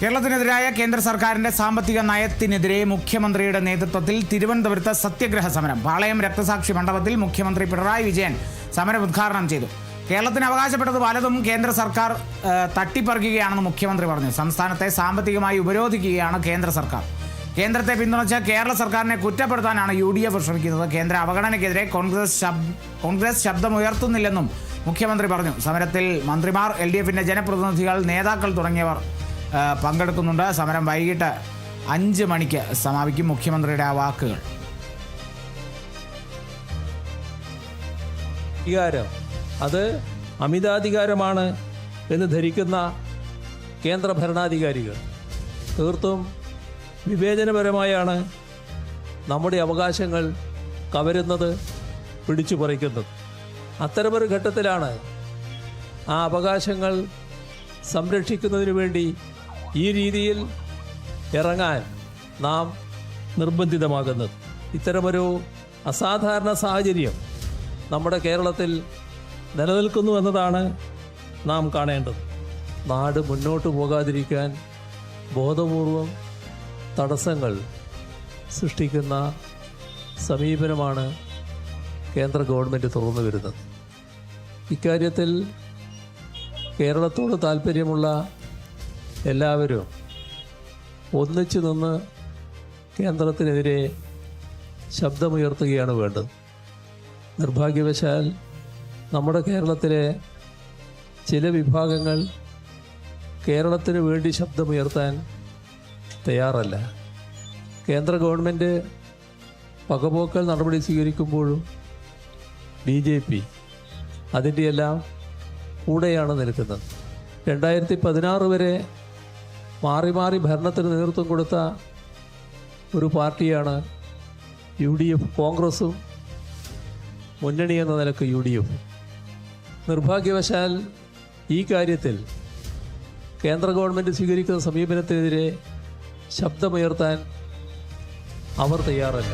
കേരളത്തിനെതിരായ കേന്ദ്ര സർക്കാരിന്റെ സാമ്പത്തിക നയത്തിനെതിരെ മുഖ്യമന്ത്രിയുടെ നേതൃത്വത്തിൽ തിരുവനന്തപുരത്ത് സത്യഗ്രഹ സമരം. പാളയം രക്തസാക്ഷി മണ്ഡപത്തിൽ മുഖ്യമന്ത്രി പിണറായി വിജയൻ സമരം ഉദ്ഘാടനം ചെയ്തു. കേരളത്തിന് അവകാശപ്പെട്ടത് പലതും കേന്ദ്ര സർക്കാർ തട്ടിപ്പറിക്കുകയാണെന്ന് മുഖ്യമന്ത്രി പറഞ്ഞു. സംസ്ഥാനത്തെ സാമ്പത്തികമായി ഉപരോധിക്കുകയാണ് കേന്ദ്ര സർക്കാർ. കേന്ദ്രത്തെ പിന്തുണച്ച കേരള സർക്കാരിനെ കുറ്റപ്പെടുത്താനാണ് യു ഡി എഫ് ശ്രമിക്കുന്നത്. കേന്ദ്ര അവഗണനയ്ക്കെതിരെ കോൺഗ്രസ് കോൺഗ്രസ് ശബ്ദമുയർത്തുന്നില്ലെന്നും മുഖ്യമന്ത്രി പറഞ്ഞു. സമരത്തിൽ മന്ത്രിമാർ എൽ ജനപ്രതിനിധികൾ നേതാക്കൾ തുടങ്ങിയവർ പങ്കെടുക്കുന്നുണ്ട്. സമരം വൈകിട്ട് അഞ്ച് മണിക്ക് സമാപിക്കും മുഖ്യമന്ത്രിയുടെ ആ വാക്കുകൾ. അധികാരം. അത് അമിതാധികാരമാണ് എന്ന് ധരിക്കുന്ന കേന്ദ്ര ഭരണാധികാരികൾ. തീർത്തും വിവേചനപരമായാണ് നമ്മുടെ അവകാശങ്ങൾ കവരുന്നത് പിടിച്ചു പറിക്കുന്നത്. അത്തരമൊരു ഘട്ടത്തിലാണ് ആ അവകാശങ്ങൾ സംരക്ഷിക്കുന്നതിന് വേണ്ടി ഈ രീതിയിൽ ഇറങ്ങാൻ നാം നിർബന്ധിതമാകുന്നത്. ഇത്തരമൊരു അസാധാരണ സാഹചര്യം നമ്മുടെ കേരളത്തിൽ നിലനിൽക്കുന്നു എന്നതാണ് നാം കാണേണ്ടത്. നാട് മുന്നോട്ട് പോകാതിരിക്കാൻ ബോധപൂർവം തടസ്സങ്ങൾ സൃഷ്ടിക്കുന്ന സമീപനമാണ് കേന്ദ്ര ഗവൺമെന്റ് തുറന്നു വരുന്നത്. ഇക്കാര്യത്തിൽ കേരളത്തോട് താല്പര്യമുള്ള എല്ലാവരും ഒന്നിച്ചു നിന്ന് കേന്ദ്രത്തിനെതിരെ ശബ്ദമുയർത്തുകയാണ് വേണ്ടത്. നിർഭാഗ്യവശാൽ നമ്മുടെ കേരളത്തിലെ ചില വിഭാഗങ്ങൾ കേരളത്തിന് വേണ്ടി ശബ്ദമുയർത്താൻ തയ്യാറല്ല. കേന്ദ്ര ഗവൺമെന്റ് പകപോക്കൽ നടപടി സ്വീകരിക്കുമ്പോഴും ബി ജെ പി അതിന്റെ എല്ലാം കൂടെയാണ് നിൽക്കുന്നത്. രണ്ടായിരത്തി പതിനാറ് വരെ മാറി ഭരണത്തിന് നേതൃത്വം കൊടുത്ത ഒരു പാർട്ടിയാണ് യു ഡി എഫ് കോൺഗ്രസും മുന്നണി എന്ന നിലയ്ക്ക് യു ഡി എഫ്. നിർഭാഗ്യവശാൽ ഈ കാര്യത്തിൽ കേന്ദ്ര ഗവൺമെന്റ് സ്വീകരിക്കുന്ന സമീപനത്തിനെതിരെ ശബ്ദമുയർത്താൻ അവർ തയ്യാറല്ല.